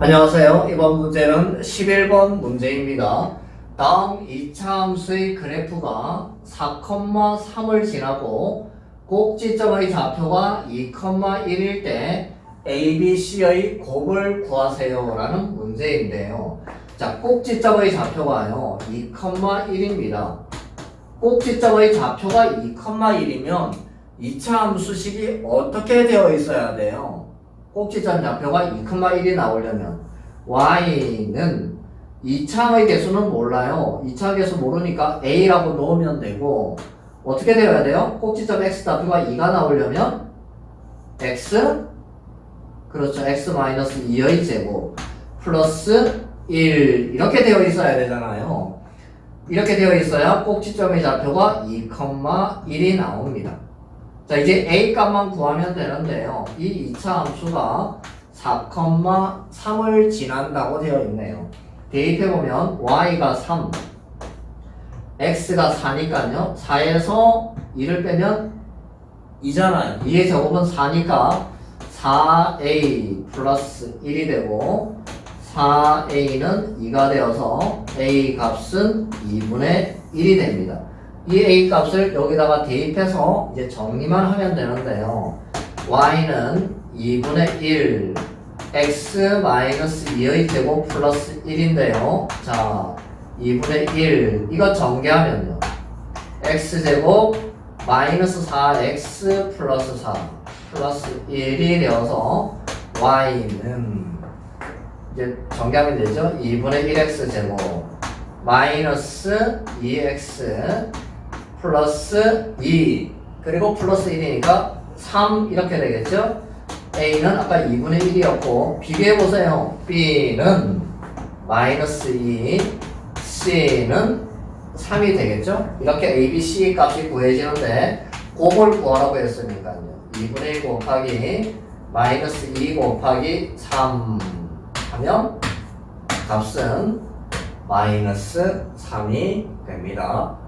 안녕하세요. 이번 문제는 11번 문제입니다. 다음 이차함수의 그래프가 4,3을 지나고 꼭지점의 좌표가 2,1일 때 ABC의 곱을 구하세요 라는 문제인데요. 자, 꼭지점의 좌표가요. 2,1입니다. 꼭지점의 좌표가 2,1이면 이차함수식이 어떻게 되어 있어야 돼요? 꼭지점 좌표가 2,1이 나오려면 y는 2차의 개수는 몰라요. 2차 개수 모르니까 a라고 놓으면 되고 어떻게 되어야 돼요? 꼭지점 x 좌표가 2가 나오려면 x 그렇죠. x 마이너스 2의 제곱 플러스 1 이렇게 되어 있어야 되잖아요. 이렇게 되어 있어야 꼭지점의 좌표가 2,1이 나옵니다. 자 이제 a 값만 구하면 되는데요. 이 2차 함수가 4,3을 지난다고 되어 있네요. 대입해보면 y가 3, x가 4니까요. 4에서 2를 빼면 2잖아요. 2의 제곱은 4니까 4a 플러스 1이 되고 4a는 2가 되어서 a 값은 2분의 1이 됩니다. 이 a 값을 여기다가 대입해서 이제 정리만 하면 되는데요. y는 2분의 1 x 마이너스 2의 제곱 플러스 1인데요. 자, 2분의 1 이거 전개하면요. x 제곱 마이너스 4x 플러스 4 플러스 1이 되어서 y는 이제 전개하면 되죠. 2분의 1x 제곱 마이너스 2x 플러스 2 그리고 플러스 1이니까 3 이렇게 되겠죠? A는 아까 2분의 1이었고 비교해보세요. B는 마이너스 2 C는 3이 되겠죠? 이렇게 A, B, C 값이 구해지는데 그걸 구하라고 했으니까요. 2분의 1 곱하기 마이너스 2 곱하기 3 하면 값은 마이너스 3이 됩니다.